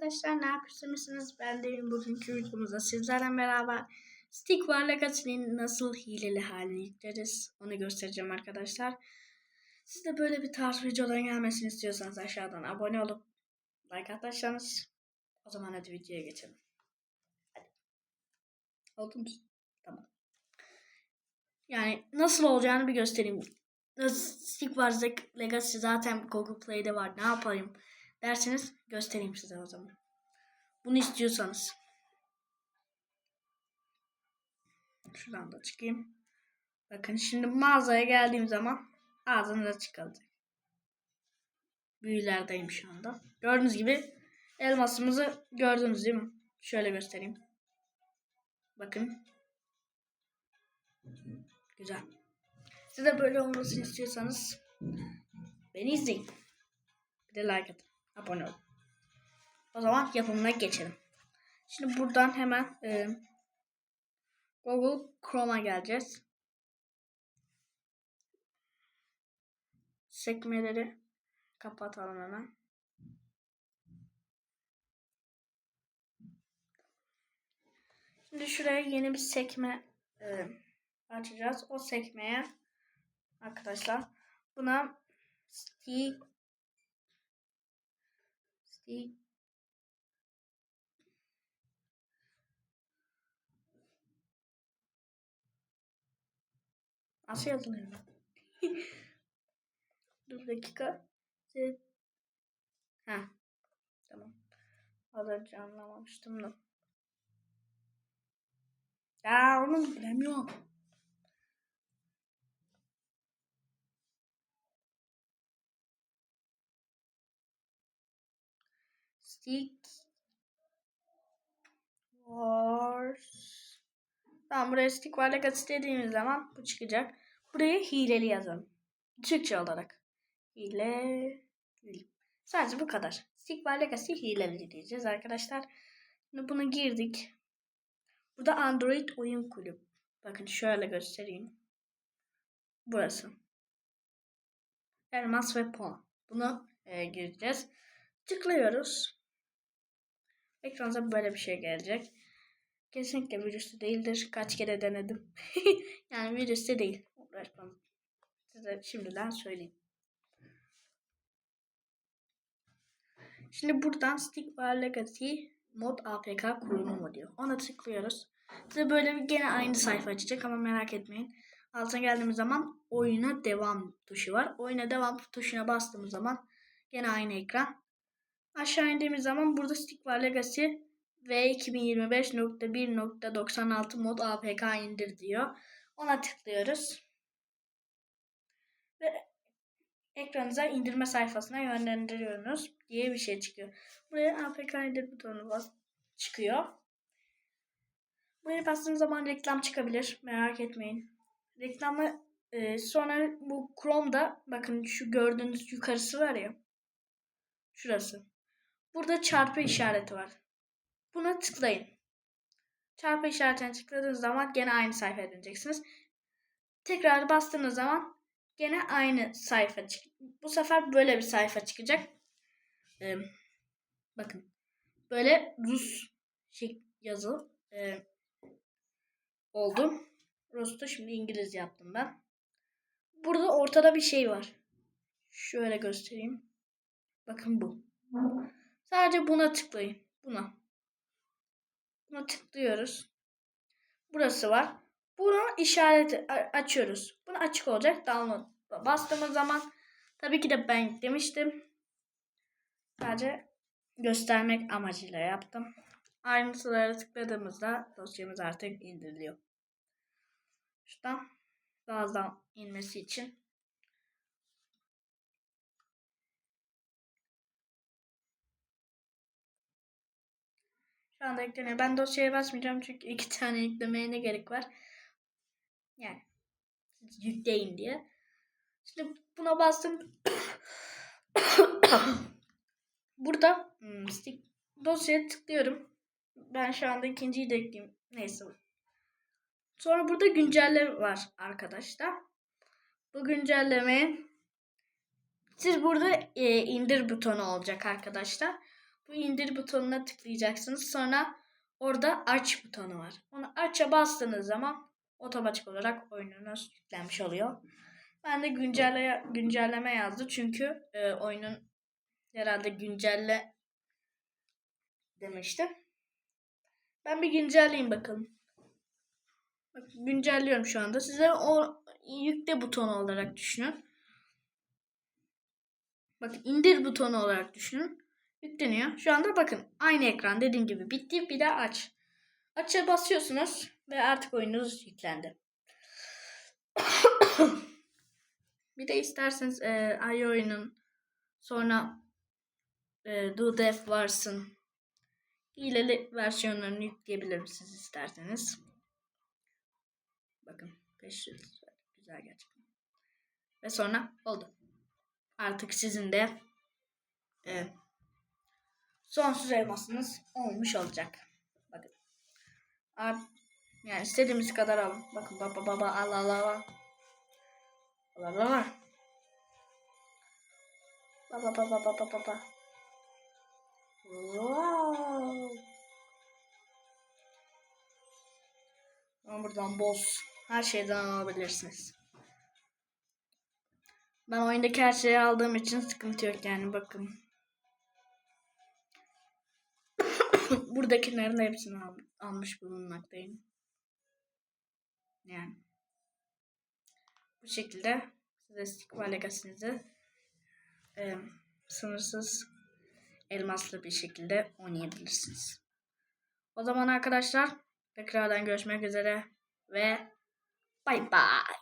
arkadaşlar ne yapıyorsunuz? Ben de bugünkü videomuzda sizlerle beraber Stick War Legacy'nin nasıl hileli halini yükleriz onu göstereceğim arkadaşlar. Siz de böyle bir tarz videoların gelmesini istiyorsanız aşağıdan abone olup like atarsanız o zaman hadi videoya geçelim. Hadi. Oldu mu? Tamam. Yani nasıl olacağını bir göstereyim. Stick War Legacy zaten Google Play'de var. Ne yapayım? Derseniz göstereyim size o zaman. Bunu istiyorsanız. Şuradan da çıkayım. Bakın şimdi mağazaya geldiğim zaman ağzınıza çıkacak. Büyülerdeyim şu anda. Gördüğünüz gibi elmasımızı gördünüz değil mi? Şöyle göstereyim. Bakın. Güzel. Siz de böyle olmasını istiyorsanız beni izleyin. Bir de like atın abone ol. O zaman yapımına geçelim. Şimdi buradan hemen e, Google Chrome'a geleceğiz. Sekmeleri kapatalım hemen. Şimdi şuraya yeni bir sekme e, açacağız. O sekmeye arkadaşlar buna stick Stick Nasıl yazılıyor? Dur dakika. Ha. Tamam. Az önce anlamamıştım da. Ya onu bilemiyorum. Stick Wars. Tamam buraya Stick War Legacy dediğimiz zaman bu çıkacak. Buraya hileli yazalım. Türkçe olarak. Hile. Sadece bu kadar. Stick War Legacy hileli diyeceğiz arkadaşlar. Şimdi bunu girdik. Burada Android oyun kulüp. Bakın şöyle göstereyim. Burası. Elmas ve puan. Bunu e, gireceğiz. Tıklıyoruz. Ekranıza böyle bir şey gelecek. Kesinlikle virüslü değildir. Kaç kere denedim. yani virüslü değil. Uğraşmam. Size şimdiden söyleyeyim. Şimdi buradan Stick War Legacy Mod APK kurulumu diyor. Ona tıklıyoruz. Size böyle bir gene aynı sayfa açacak ama merak etmeyin. Altına geldiğimiz zaman oyuna devam tuşu var. Oyuna devam tuşuna bastığımız zaman gene aynı ekran. Aşağı indiğimiz zaman burada Stick var Legacy ve 2025.1.96 mod APK indir diyor. Ona tıklıyoruz. Ve ekranınıza indirme sayfasına yönlendiriyorsunuz diye bir şey çıkıyor. Buraya APK indir butonu bas çıkıyor. Buraya bastığınız zaman reklam çıkabilir. Merak etmeyin. Reklamı e, sonra bu Chrome'da bakın şu gördüğünüz yukarısı var ya. Şurası. Burada çarpı işareti var. Buna tıklayın. Çarpı işaretine tıkladığınız zaman gene aynı sayfaya döneceksiniz. Tekrar bastığınız zaman gene aynı sayfa çık. Bu sefer böyle bir sayfa çıkacak. Ee, bakın. Böyle Rus şey yazı e, oldu. Rus'ta şimdi İngiliz yaptım ben. Burada ortada bir şey var. Şöyle göstereyim. Bakın bu. Sadece buna tıklayın. Buna. Buna tıklıyoruz. Burası var. Bunu işareti açıyoruz. Bunu açık olacak. Download. Bastığımız zaman tabii ki de ben demiştim. Sadece göstermek amacıyla yaptım. Ayrıntılara tıkladığımızda dosyamız artık indiriliyor. Şuradan gazdan inmesi için Şu anda yükleniyor. Ben dosyaya basmayacağım çünkü iki tane yüklemeye ne gerek var? Yani yükleyin diye. Şimdi buna bastım. Burada hmm, stick dosyaya tıklıyorum. Ben şu anda ikinciyi de ekleyeyim. Neyse. Sonra burada güncelleme var arkadaşlar. Bu güncellemeyi siz burada e, indir butonu olacak arkadaşlar. Bu indir butonuna tıklayacaksınız. Sonra orada aç butonu var. Onu aç'a bastığınız zaman otomatik olarak oyununuz yüklenmiş oluyor. Ben de güncelle güncelleme yazdı çünkü e, oyunun herhalde güncelle demişti. Ben bir güncelleyeyim bakalım. Bak, güncelliyorum şu anda. Size o yükle butonu olarak düşünün. Bak indir butonu olarak düşünün. Yükleniyor. Şu anda bakın aynı ekran dediğim gibi bitti. Bir de aç. Aç'a basıyorsunuz ve artık oyununuz yüklendi. bir de isterseniz e, ay oyunun sonra e, Do Def varsın hileli versiyonlarını yükleyebilir misiniz isterseniz. Bakın 500 güzel gerçekten. Ve sonra oldu. Artık sizin de e, sonsuz elmasınız olmuş olacak. Bakın. Art, yani istediğimiz kadar alın. Bakın baba baba al al al al. Al al. Baba baba baba baba. Wow. Ama buradan boss. Her şeyden alabilirsiniz. Ben oyundaki her şeyi aldığım için sıkıntı yok yani bakın. Buradakilerin hepsini al, almış bulunmaktayım. Yani. Bu şekilde size Stigma Legacy'nizi e, sınırsız elmaslı bir şekilde oynayabilirsiniz. O zaman arkadaşlar tekrardan görüşmek üzere ve bay bay.